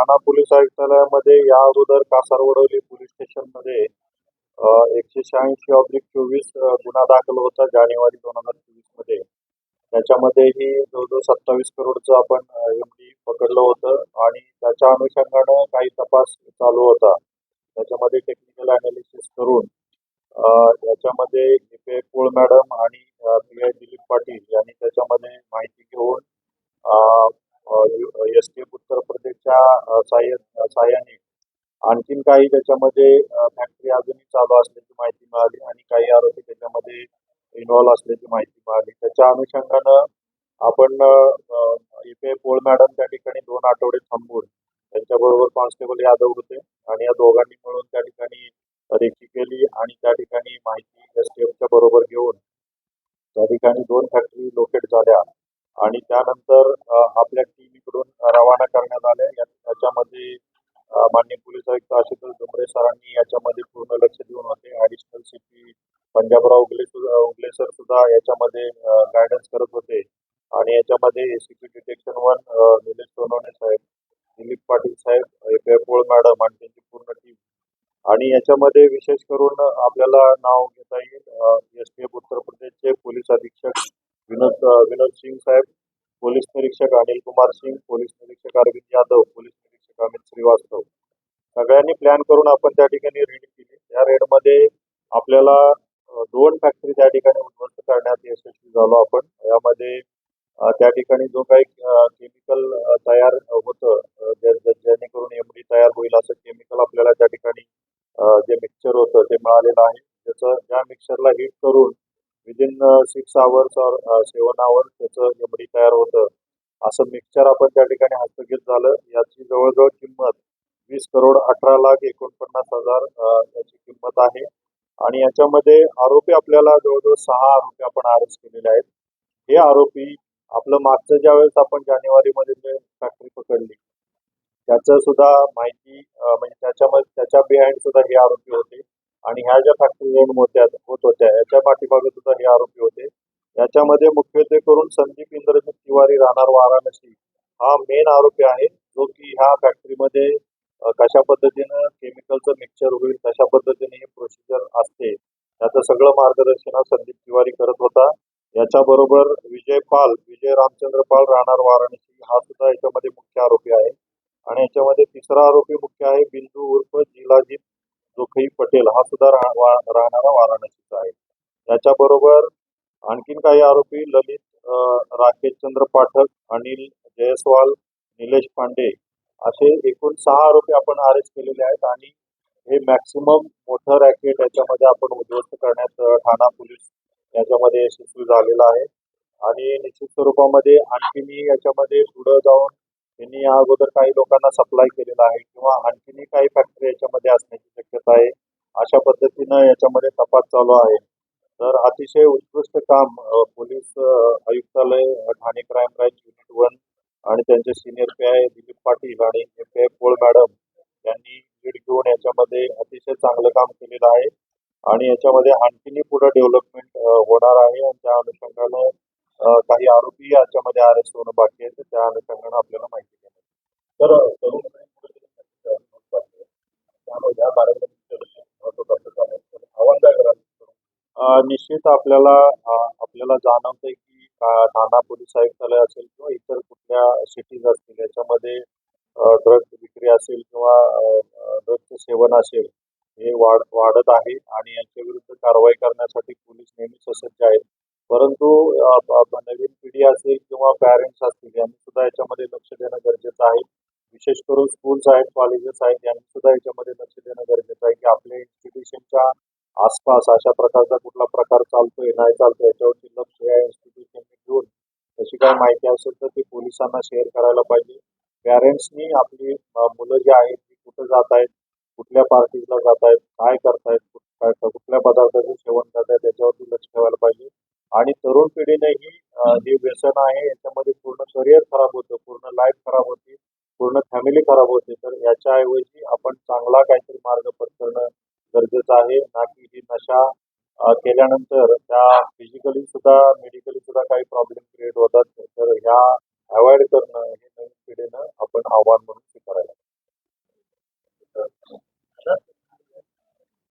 ठाणा police आयुक्तालयामध्ये या अगोदर Kasarvadavali police स्टेशनमध्ये एकशे शहाऐंशी ऑब्लिक चोवीस गुन्हा दाखल होता जानेवारी दोन हजार चोवीसमध्ये त्याच्यामध्येही जवळजवळ सत्तावीस करोडचं आपण एम डी पकडलं होतं आणि त्याच्या अनुषंगानं काही तपास चालू होता. त्याच्यामध्ये टेक्निकल अनालिसिस करून याच्यामध्ये पी मॅडम आणि पी आय दिलीप पाटील यांनी त्याच्यामध्ये माहिती घेऊन एस टी उत्तर प्रदेशच्या अ, सहाय्य सहाय्याने आणखीन काही त्याच्यामध्ये फॅक्टरी अजूनही चालू असल्याची माहिती मिळाली आणि काही आरोपी त्याच्यामध्ये इन्व्हॉल्व्ह असल्याची माहिती मिळाली. त्याच्या अनुषंगानं आपण इथे पोळ मॅडम त्या ठिकाणी दोन आठवडे थांबून त्यांच्याबरोबर कॉन्स्टेबल यादव होते आणि या दोघांनी मिळून त्या ठिकाणी रेखी केली आणि त्या ठिकाणी माहिती एस टी एफच्या बरोबर घेऊन त्या ठिकाणी दोन फॅक्टरी लोकेट झाल्या. आणि त्यानंतर आपल्या टीम इकडून रवाना करण्यात आल्या याच्यामध्ये अ, माननीय पोलीस आयुक्त आशुतोष डुमरे सरांनी याच्यामध्ये पूर्ण लक्ष देऊन होते. Additional CP Panjabrao Ugale Ugale sir सुद्धा याच्यामध्ये गायडन्स करत होते. आणि याच्यामध्ये ACP detection one Nilesh Sonawane साहेब दिलीप पाटील साहेब ए. मॅडम आणि त्यांची पूर्ण टीम आणि याच्यामध्ये विशेष करून आपल्याला नाव घेता येईल. एस. टी. एफ. उत्तर प्रदेशचे पोलीस अधीक्षक विनोद विनोद सिंग साहेब पोलीस निरीक्षक अनिल कुमार सिंग पोलीस निरीक्षक अरविंद यादव पोलीस निरीक्षक अमित श्रीवास्तव. सगळ्यांनी प्लॅन करून आपण त्या ठिकाणी रेड केली. त्या रेडमध्ये आपल्याला दोन फॅक्टरी त्या ठिकाणी उद्ध्वस्त करण्यात यशस्वी झालो आपण. यामध्ये त्या ठिकाणी जो काही केमिकल तयार होतं जेणेकरून एम डी जेणेकरून एमडी तयार होईल असं केमिकल आपल्याला त्या ठिकाणी जे मिक्सचर होतं ते मिळालेलं आहे. त्याचं त्या मिक्सरला हीट करून विदिन सिक्स आवर्स और सेवन आवर्स त्याचं एमडी तयार होतं. असं मिक्सचर आपण त्या ठिकाणी हस्तगत झालं. याची जवळजवळ किंमत वीस करोड अठरा लाख एकोणपन्नास हजार याची किंमत आहे. आणि याच्यामध्ये आरोपी आपल्याला जवळजवळ सहा आरोपी आपण अरेस्ट केलेले आहेत. हे आरोपी आपलं मागचं ज्या वेळेस आपण जानेवारीमध्ये जे फॅक्टरी पकडली त्याचं सुद्धा माहिती म्हणजे त्याच्यामध्ये त्याच्या बिहाइंड सुद्धा हे आरोपी होते. आणि ह्या ज्या फॅक्टरी रन होत्या होत होत्या याच्या पाठीमागे सुद्धा हे आरोपी होते. याच्यामध्ये मुख्यत्वे करून संदीप इंद्रजित तिवारी राहणार वाराणसी हा मेन आरोपी आहे जो की ह्या फॅक्टरीमध्ये कशा पद्धतीनं केमिकलचं मिक्सचर होईल कशा पद्धतीने ही प्रोसिजर असते त्याचं सगळं मार्गदर्शन हा संदीप तिवारी करत होता. याच्याबरोबर विजय पाल विजय रामचंद्र पाल राहणार वाराणसी हा सुद्धा याच्यामध्ये मुख्य आरोपी आहे. आणि याच्यामध्ये तिसरा आरोपी मुख्य आहे बिंदू उर्फ जिलाजीत जोखई पटेल हा सुद्धा रा- राहणारा वाराणसीचा आहे. त्याच्याबरोबर आणखीन काही आरोपी ललित राकेश चंद्र पाठक अनिल जयस्वाल निलेश पांडे असे एकूण सहा आरोपी आपण अरेस्ट केलेले आहेत आणि हे मॅक्सिमम मोठं रॅकेट याच्यामध्ये आपण उद्ध्वस्त करण्यात ठाणा पोलीस याच्यामध्ये यशस्वी झालेला आहे. आणि निश्चित स्वरूपामध्ये आणखीनही याच्यामध्ये पुढं जाऊन त्यांनी या अगोदर काही लोकांना सप्लाय केलेला आहे किंवा आणखीनही काही फॅक्टरी याच्यामध्ये असण्याची शक्यता आहे. अशा पद्धतीनं याच्यामध्ये तपास चालू आहे. तर अतिशय उत्कृष्ट काम पोलीस आयुक्तालय Thane crime branch unit one आणि त्यांचे senior P I Dilip Patil आणि पी आय पोळ मॅडम यांनी लीड घेऊन याच्यामध्ये अतिशय चांगलं काम केलेलं आहे. आणि याच्यामध्ये आणखीनही पुढे डेव्हलपमेंट होणार आहे आणि त्या अनुषंगानं काही आरोपी याच्यामध्ये अरेस्ट होणं बाकी आहे त्या अनुषंगाने आपल्याला माहिती देणार तर तरुण निश्चित आपल्याला आपल्याला जाणवतंय की ठाणा पोलीस आयुक्तालय असेल किंवा इतर कुठल्या सिटीज असतील याच्यामध्ये ड्रग विक्री असेल किंवा ड्रगचं सेवन असेल हे वाढ वाढत आहे आणि यांच्या विरुद्ध कारवाई करण्यासाठी पोलीस नेहमी ससज्ज आहेत. परंतु नवीन पिढी असेल किंवा पॅरेंट्स असतील यांनी सुद्धा याच्यामध्ये लक्ष देणं गरजेचं आहे. विशेष करून स्कूल्स आहेत कॉलेजेस आहेत यांनी सुद्धा याच्यामध्ये लक्ष देणं गरजेचं आहे की आपल्या इन्स्टिट्यूशनच्या आसपास अशा प्रकारचा कुठला प्रकार चालतोय नाही चालतोय याच्यावरती लक्ष या इन्स्टिट्यूशनने घेऊन तशी काय माहिती असेल तर ती पोलिसांना शेअर करायला पाहिजे. पॅरेंट्सनी आपली मुलं जी आहेत ती कुठं जात आहेत कुठल्या पार्टीजला जात आहेत काय करतायत काय कुठल्या पदार्थाचं सेवन करतायत याच्यावरती लक्ष ठेवायला पाहिजे. आणि तरुण पिढीनेही जे हे व्यसन आहे. याच्यामध्ये पूर्ण करिअर खराब होतं पूर्ण लाईफ खराब होती पूर्ण फॅमिली खराब होते. तर याच्याऐवजी आपण चांगला काहीतरी मार्ग पत्करणं गरजेचं आहे. ना की ही नशा केल्यानंतर त्या फिजिकली सुद्धा मेडिकली सुद्धा काही प्रॉब्लेम क्रिएट होतात. तर ह्या अवॉइड करणं हे नवीन पिढीनं आपण आव्हान म्हणून